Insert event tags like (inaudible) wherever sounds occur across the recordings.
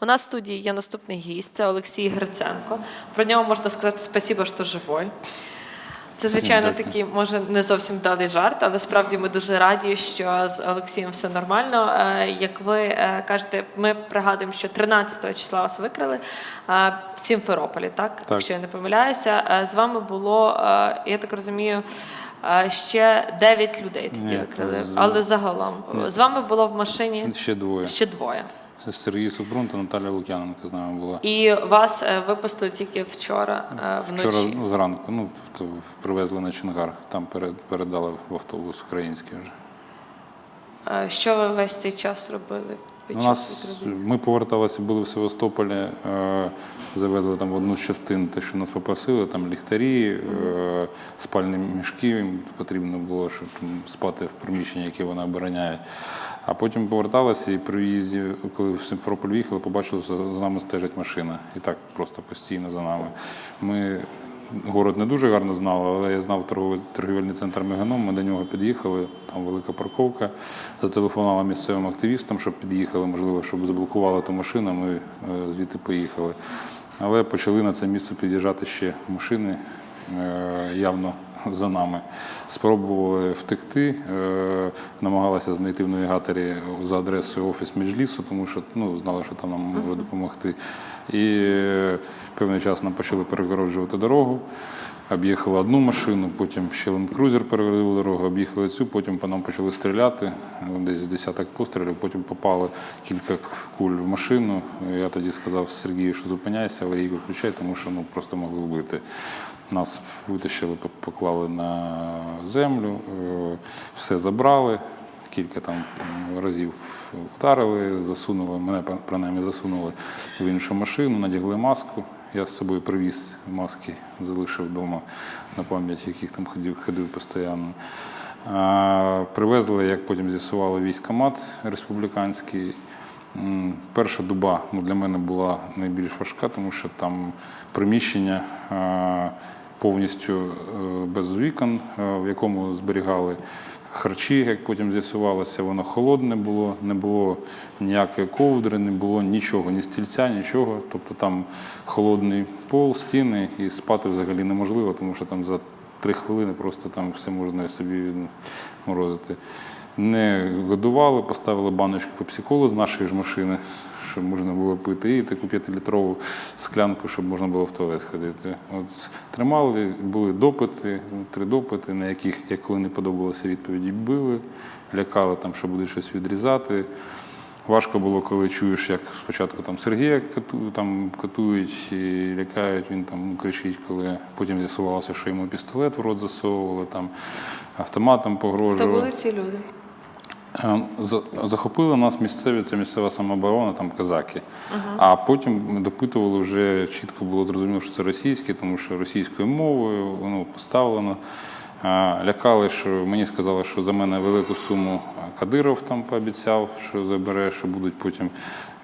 У нас в студії є наступний гість, це Олексій Гриценко. Про нього можна сказати спасіба, що живой. Це, звичайно, такий, може, не зовсім вдалий жарт, але справді ми дуже раді, що з Олексієм все нормально. Е, Як ви е, кажете, ми пригадуємо, що 13 числа вас викрили е, в Сімферополі, так? Так. Якщо я не помиляюся. З вами було, я так розумію, ще 9 людей тоді Ні, викрили. з- Але загалом Ні. з вами було в машині Ще двоє. ще двоє. Сергій Супрун та Наталя Лук'яненко з нами була. І вас е, випустили тільки вчора е, вночі. Вчора ну, зранку, ну, привезли на Чингар, там передали в автобус український вже. Е, Що ви весь цей час робили? Під У нас ми поверталися, були в Севастополі, завезли там в одну з частин те, що нас попросили, там ліхтарі, е, спальні мішки. Їм потрібно було, щоб спати в приміщенні, яке вона обороняє. А потім поверталися і при в'їзді, коли в Симферополь їхали, побачили, що за нами стежить машина. І так просто постійно за нами. Ми Город не дуже гарно знали, але я знав торговий торгівельний центр Меганом. Ми до нього під'їхали, там велика парковка. Зателефонувала місцевим активістам, щоб під'їхали, можливо, щоб заблокували ту машину. Ми е, звідти поїхали. Але почали на це місце під'їжджати ще машини е, явно за нами. Спробували втекти, е, намагалися знайти в навігаторі за адресою офіс Меджлісу, тому що ну, знали, що там нам можуть допомогти. І певний час нам почали перегороджувати дорогу. Об'їхали одну машину, потім ще ленд-крузер перегородив дорогу, об'їхали цю, потім по нам почали стріляти, десь десяток пострілів, потім попали кілька куль в машину. Я тоді сказав Сергію, що зупиняйся, аварійку включай, тому що ну, просто могли вбити. Нас витащили, поклали на землю, е, все забрали. Кілька там разів ударили, засунули, мене пр- принаймні засунули в іншу машину, надягли маску. Я з собою привіз маски, залишив вдома на пам'ять, яких там ходив, ходив постійно. Привезли, як потім з'ясували, військомат республіканський. Перша доба ну, для мене була найбільш важка, тому що там приміщення повністю е, без вікон, е, в якому зберігали харчі, як потім з'ясувалося, воно холодне було, не було ніякої ковдри, не було нічого, ні стільця, нічого. Тобто там холодний пол, стіни, і спати взагалі неможливо, тому що там за три хвилини просто там все можна собі морозити. Не годували, поставили баночку пепсиколу з нашої ж машини, щоб можна було пити, і таку п'ятилітрову склянку, щоб можна було в туалет ходити. От тримали, були допити, три допити, на яких, як коли не подобалося відповіді, били, лякали там, що буде щось відрізати. Важко було, коли чуєш, як спочатку там Сергія кату, там катують і лякають, він там кричить, коли потім з'ясувалося, що йому пістолет в рот засовували, там автоматом погрожували. були ці люди? Е, Захопили нас місцеві, це місцева самооборона, там казаки. А потім допитували вже чітко було зрозуміло, що це російське, тому що російською мовою воно поставлено. Е, Лякали, що мені сказали, що за мене велику суму Кадиров там пообіцяв, що забере, що будуть потім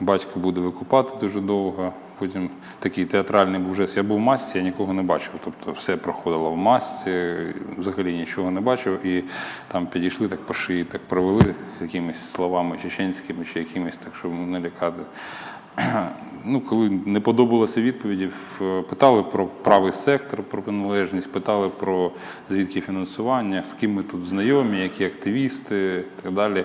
батько буде викупати дуже довго. Потім такий театральний був жест. Я був в масці, я нікого не бачив. Тобто все проходило в масці, взагалі нічого не бачив. І там підійшли так по шиї, так провели з якимись словами чеченськими чи якимись, так щоб не лякати. (clears throat) Ну, коли не подобалося відповіді, питали про правий сектор, про приналежність, питали про звідки фінансування, з ким ми тут знайомі, які активісти і так далі.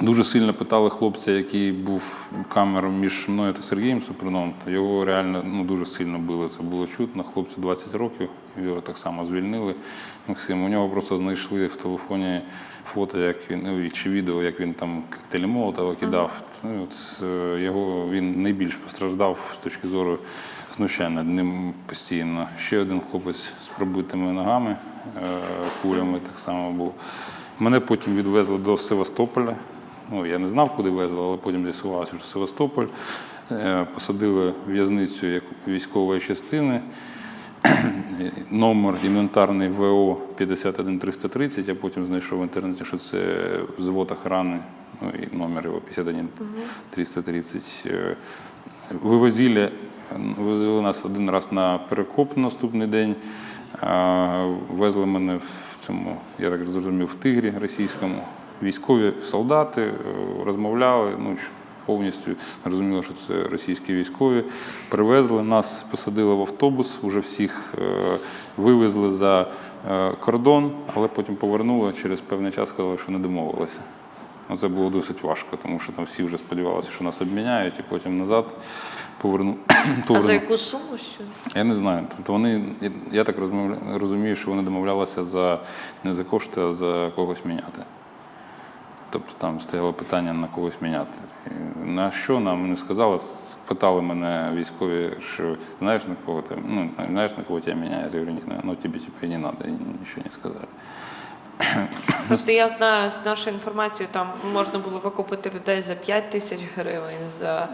Дуже сильно питали хлопця, який був камером між мною та Сергієм Супруном. Та його реально ну, дуже сильно били. Це було чутно. Хлопцю 20 років, його так само звільнили. Максим, у нього просто знайшли в телефоні фото, як він ну, чи відео, як він там коктейлі Молотова кидав. Ну, от, е, його він найбільш постраждав з точки зору знущання над ним постійно. Ще один хлопець з пробитими ногами, е, кулями так само був. Мене потім відвезли до Севастополя. Ну, я не знав, куди везли, але потім з'ясувалося, що Севастополь. Е, Посадили в'язницю як військової частини. (clears throat) Номер інвентарний ВО 51330, я потім знайшов в інтернеті, що це взвод охорони, ну і номер його 51330. Е, Вивозили, вивозили нас один раз на перекоп на наступний день. А, Везли мене в цьому, я так зрозумів, в тигрі російському. Військові солдати е, розмовляли, ну, повністю. Зрозуміло, що це російські військові. Привезли нас, посадили в автобус, уже всіх е, вивезли за е, кордон, але потім повернули через певний час, сказали, що не домовилися. Ну, Це було досить важко, тому що там всі вже сподівалися, що нас обміняють, і потім назад поверну. (clears throat) А за яку суму що? Я не знаю. Тобто вони, я- так розумію, що вони домовлялися за не за кошти, а за когось міняти. Тобто там стояло питання на когось міняти. І На що нам не сказали, спитали мене військові, що знаєш на кого ти, ну, знаєш на кого тебе міняють? Я говорю, «Ні, ну тебе типа не надо, и ничего не сказали. (clears throat) Просто я знаю з нашої інформації, там можна було викупити людей за 5 тисяч гривень, за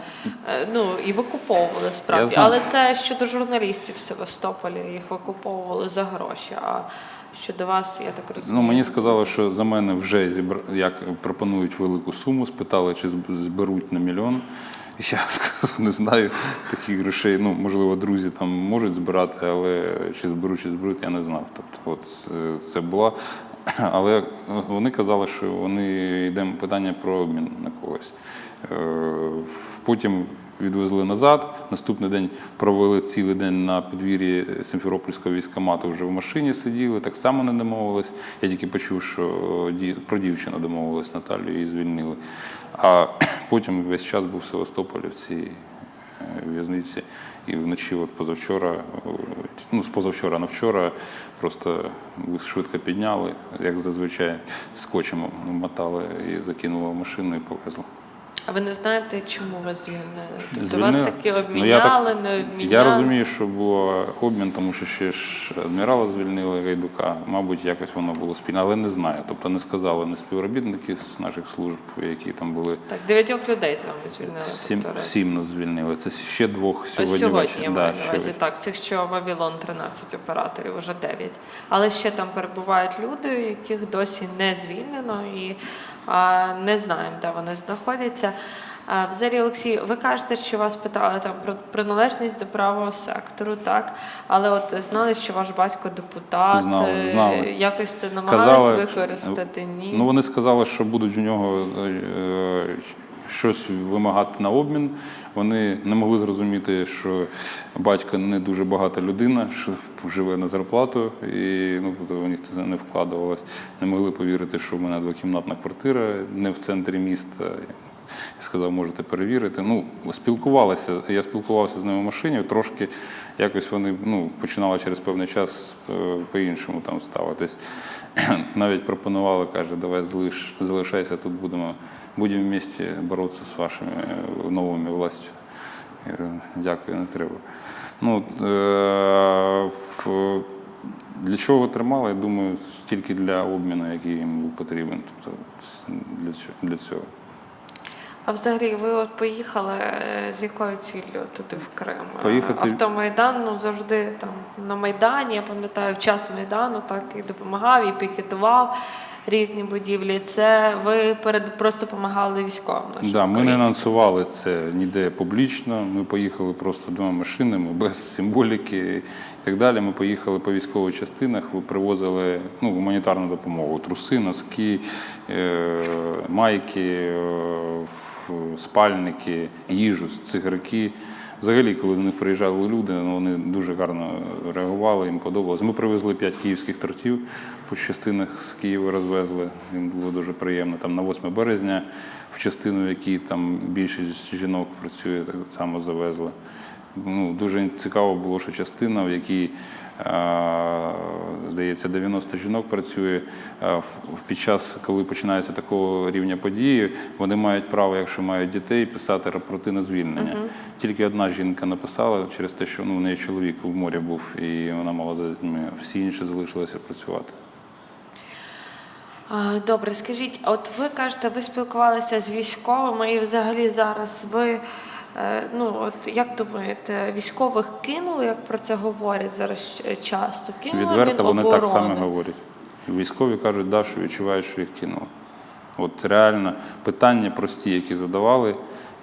е, ну і викуповували справді. Але це щодо журналістів в Севастополі, їх викуповували за гроші. А щодо вас, я так розумію. Ну, мені сказали, що за мене вже зібр... як пропонують велику суму, спитали, чи зберуть на мільйон. І я (laughs) сказав, не знаю таких грошей. Ну, можливо, друзі там можуть збирати, але чи зберуть, чи зберуть, я не знав. Тобто, от е, це була. (clears throat) Але вони казали, що вони йде питання про обмін на когось. Е, Потім відвезли назад. Наступний день провели цілий день на подвір'ї Симферопольського військкомату. Вже в машині сиділи, так само не домовились. Я тільки почув, що ді- про дівчину домовились Наталію, її звільнили. А (clears throat) потім весь час був в Севастополі в цій е, в'язниці. І вночі, от позавчора, е, ну з позавчора на вчора, просто швидко підняли, як зазвичай, скотчем мотали і закинули в машину і повезли. А ви не знаєте, чому вас звільнили? Тобто вас таки Ну, я так- обміняли, не обміняли? Я розумію, що був обмін, тому що ще ж адмірала звільнили Гайдука. Мабуть, якось воно було спільно, але не знаю. Тобто не сказали не співробітники з наших служб, які там були. Так, дев'ятьох людей з вами звільнили. Сім, тобто, сім нас звільнили. Це ще двох Ось сьогодні. сьогодні я Да, маю на увазі. Так, цих що Вавилон 13 операторів, уже 9. Але ще там перебувають люди, яких досі не звільнено і не знаємо, де вони знаходяться. Взагалі, Олексій, ви кажете, що вас питали там про приналежність до правого сектору, так? Але от знали, що ваш батько депутат, Знали, е, знали. якось це намагались Казали, використати? Ні. Ну вони сказали, що будуть у нього е, щось вимагати на обмін. Вони не могли зрозуміти, що батько не дуже багата людина, що живе на зарплату, і ну тобто них це не вкладувалось. Не могли повірити, що в мене двокімнатна квартира не в центрі міста. Сказав, можете перевірити. Ну, спілкувалися. Я спілкувався з ними в машині. Трошки якось вони ну, починали через певний час е, по-іншому там ставитись. (clears throat) Навіть пропонували, каже, давай залиш, залишайся тут, будемо, будемо в місті боротися з вашими е, новими властю. Дякую, не треба. Ну, е, для чого тримали, я думаю, тільки для обміну, який їм був потрібен. Тобто для цього. А взагалі, ви от поїхали е, з якою ціллю туди в Крим? Поїхати- Автомайдан ну, завжди там на Майдані, я пам'ятаю, в час Майдану так і допомагав, і пікетував різні будівлі. Це ви перед просто допомагали військовим нашим Да, ми не українським? анонсували це ніде публічно. Ми поїхали просто двома машинами без символіки і так далі. Ми поїхали по військових частинах, ви привозили ну, гуманітарну допомогу: труси, носки, е- майки, е- спальники, їжу, цигарки. Взагалі, коли до них приїжджали люди, ну, вони дуже гарно реагували, їм подобалось. Ми привезли п'ять київських тортів по частинах з Києва розвезли. Їм було дуже приємно. Там на 8 березня в частину, в якій там більшість жінок працює, так само завезли. Ну, дуже цікаво було, що частина, в якій е, здається, 90 жінок працює е, в- в- під час, коли починається такого рівня події, вони мають право, якщо мають дітей, писати рапорти на звільнення. Тільки одна жінка написала через те, що ну, у неї чоловік в морі був і вона мала за дітьми. Всі інші залишилися працювати. Добре, скажіть, от ви кажете, ви спілкувалися з військовими, і взагалі зараз ви. Е, Ну, от як думаєте, військових кинули, як про це говорять зараз часто? Кинули Відверто вони так само говорять. Військові кажуть, да, що відчувають, що їх кинули. От реально питання прості, які задавали,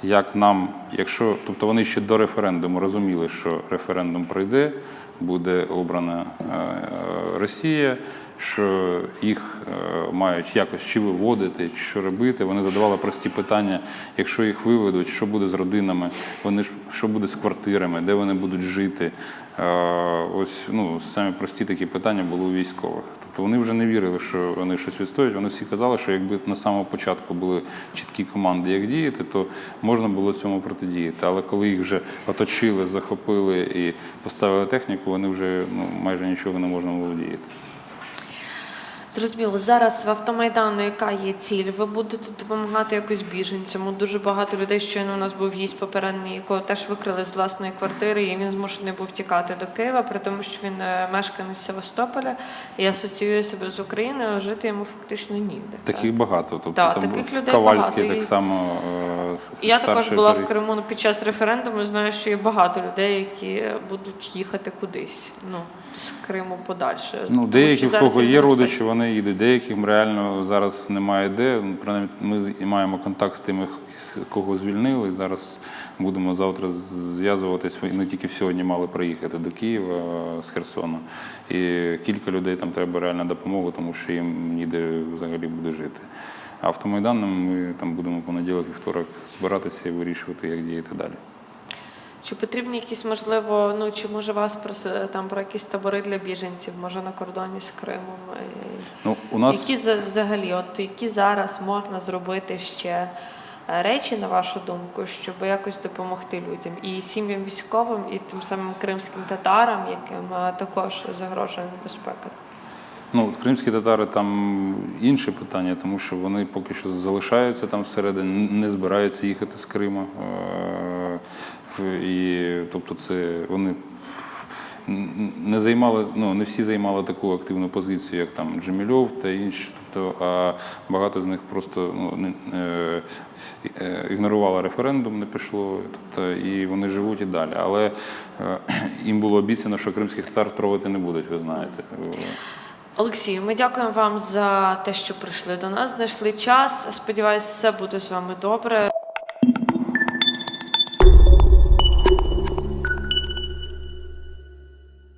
як нам, якщо, тобто вони ще до референдуму розуміли, що референдум пройде, буде обрана е, е, Росія, що їх е, мають якось чи виводити, чи що робити. Вони задавали прості питання: якщо їх виведуть, що буде з родинами, вони ж що буде з квартирами, де вони будуть жити. Е, Ось ну самі прості такі питання були у військових. Тобто вони вже не вірили, що вони щось відстоюють. Вони всі казали, що якби на самому початку були чіткі команди, як діяти, то можна було цьому протидіяти. Але коли їх вже оточили, захопили і поставили техніку, вони вже ну майже нічого не можна було діяти. Зрозуміло, зараз в автомайдану яка є ціль? Ви будете допомагати якось біженцям? Дуже багато людей. Щойно у нас був гість попередній, якого теж викрили з власної квартири, і він змушений був тікати до Києва, при тому, що він е, мешканець Севастополя і асоціює себе з Україною, а жити йому фактично ніде. Таких багато. Тобто Так, там таких людей Ковальський багато, так само. е, Я також була в Криму під час референдуму. Знаю, що є багато людей, які будуть їхати кудись. Ну з Криму подальше. Ну, деякі, в кого є родичі, вони їдуть. Деяким реально зараз немає де. Ну, ми маємо контакт з тими, кого звільнили. Зараз будемо завтра зв'язуватись. Вони тільки сьогодні мали приїхати до Києва е, з Херсона. І кілька людей там треба реальна допомога, тому що їм ніде взагалі буде жити. А автомайданом ми там будемо понеділок, вівторок збиратися і вирішувати, як діяти далі. Чи потрібні якісь можливо, ну чи може вас про там про якісь табори для біженців, може на кордоні з Кримом? Е, Ну, у нас Які за- взагалі, от які зараз можна зробити ще е, речі, на вашу думку, щоб якось допомогти людям і сім'ям військовим, і тим самим кримським татарам, яким е, також загрожує небезпека? Ну, кримські татари там інше питання, тому що вони поки що залишаються там всередині, не збираються їхати з Криму. І тобто це вони не займали, ну не всі займали таку активну позицію, як там Джемільов та інші. Тобто, а багато з них просто ну, не, е, е, ігнорували референдум, не пішло. Тобто, і вони живуть і далі. Але е, їм було обіцяно, що кримських татар тровати не будуть, ви знаєте. Олексію, ми дякуємо вам за те, що прийшли до нас, знайшли час. Сподіваюсь, все буде з вами добре.